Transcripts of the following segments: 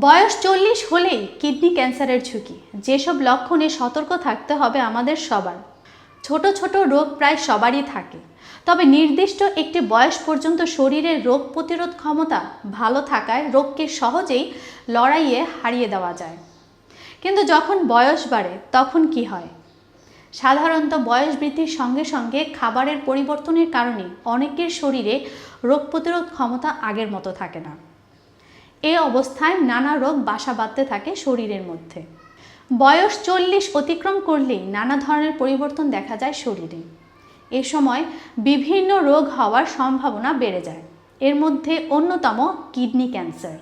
বয়স চল্লিশ হলেই কিডনি ক্যান্সারের ঝুঁকি। যেসব লক্ষণে সতর্ক থাকতে হবে আমাদের সবার। ছোট ছোট রোগ প্রায় সবারই থাকে। তবে নির্দিষ্ট একটি বয়স পর্যন্ত শরীরের রোগ প্রতিরোধ ক্ষমতা ভালো থাকায় রোগকে সহজেই লড়াইয়ে হারিয়ে দেওয়া যায়। কিন্তু যখন বয়স বাড়ে, তখন কি হয়? সাধারণত বয়স বৃদ্ধির সঙ্গে সঙ্গে খাবারের পরিবর্তনের কারণে অনেকের শরীরে রোগ প্রতিরোধ ক্ষমতা আগের মতো থাকে না। এই অবস্থায় নানা রোগ বাসা বাঁধতে থাকে শরীরের মধ্যে। বয়স চল্লিশ অতিক্রম করলেই নানা ধরনের পরিবর্তন দেখা যায় শরীরে। এ সময় বিভিন্ন রোগ হওয়ার সম্ভাবনা বেড়ে যায়। এর মধ্যে অন্যতম কিডনি ক্যান্সার,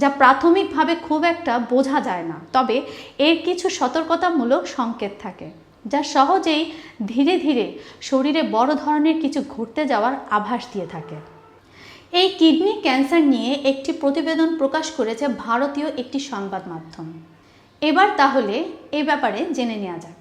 যা প্রাথমিকভাবে খুব একটা বোঝা যায় না, তবে এর কিছু সতর্কতামূলক সংকেত থাকে, যা সহজেই ধীরে ধীরে শরীরে বড় ধরনের কিছু ঘটতে যাওয়ার আভাস দিয়ে থাকে। এই কিডনি ক্যান্সার নিয়ে একটি প্রতিবেদন প্রকাশ করেছে ভারতীয় একটি সংবাদ মাধ্যম। এবার তাহলে এ ব্যাপারে জেনে নেওয়া যাক।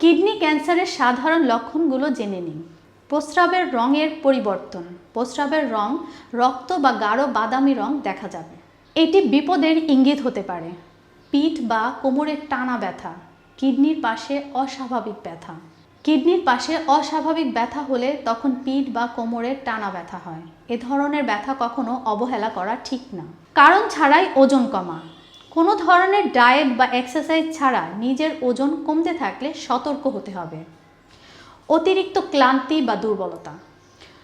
কিডনি ক্যান্সারের সাধারণ লক্ষণগুলো জেনে নিন। প্রস্রাবের রঙের পরিবর্তন। প্রস্রাবের রং রক্ত বা গাঢ় বাদামি রং দেখা যাবে। এটি বিপদের ইঙ্গিত হতে পারে। পিঠ বা কোমরের টানা ব্যথা, কিডনির পাশে অস্বাভাবিক ব্যথা। কিডনির পাশে অস্বাভাবিক ব্যথা হলে তখন পিঠ বা কোমরের টানা ব্যথা হয়। এ ধরনের ব্যথা কখনো অবহেলা করা ঠিক না। কারণ ছাড়াই ওজন কমা। কোনো ধরনের ডায়েট বা এক্সারসাইজ ছাড়া নিজের ওজন কমতে থাকলে সতর্ক হতে হবে। অতিরিক্ত ক্লান্তি বা দুর্বলতা।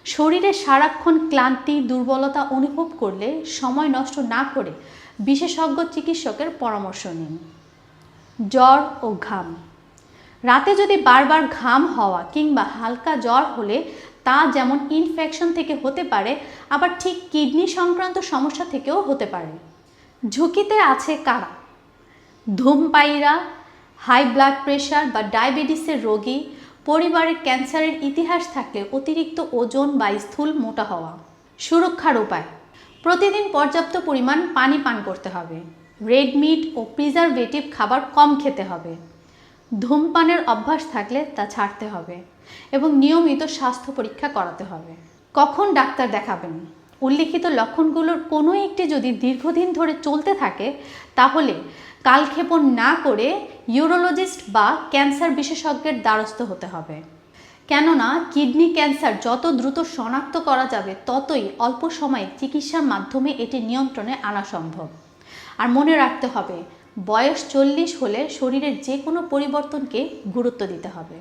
শরীরে সারাক্ষণ ক্লান্তি, দুর্বলতা অনুভব করলে সময় নষ্ট না করে বিশেষজ্ঞ চিকিৎসকের পরামর্শ নিন। জ্বর ও ঘাম। রাতে যদি বারবার ঘাম হওয়া কিংবা হালকা জ্বর হলে তা যেমন ইনফেকশন থেকে হতে পারে, আবার ঠিক কিডনি সংক্রান্ত সমস্যা থেকেও হতে পারে। ঝুঁকিতে আছে কারা? ধূমপায়ীরা হাই ব্লাড প্রেশার বা ডায়াবেটিসের রোগী, পরিবারের ক্যান্সারের ইতিহাস থাকলে অতিরিক্ত ওজন বা স্থূল মোটা হওয়া। সুরক্ষার উপায়, প্রতিদিন পর্যাপ্ত পরিমাণ পানি পান করতে হবে। রেড মিট ও প্রিজারভেটিভ খাবার কম খেতে হবে। ধূমপানের অভ্যাস থাকলে তা ছাড়তে হবে এবং নিয়মিত স্বাস্থ্য পরীক্ষা করাতে হবে। কখন ডাক্তার দেখাবেন? উল্লিখিত লক্ষণগুলোর কোনো একটি যদি দীর্ঘদিন ধরে চলতে থাকে, তাহলে কালক্ষেপণ না করে ইউরোলজিস্ট বা ক্যান্সার বিশেষজ্ঞের দ্বারস্থ হতে হবে। কেননা, কিডনি ক্যান্সার যত দ্রুত শনাক্ত করা যাবে, ততই অল্প সময়ে চিকিৎসার মাধ্যমে এটি নিয়ন্ত্রণে আনা সম্ভব। আর মনে রাখতে হবে বয়স চল্লিশ হলে শরীরের যে কোনো পরিবর্তনকে গুরুত্ব দিতে হবে।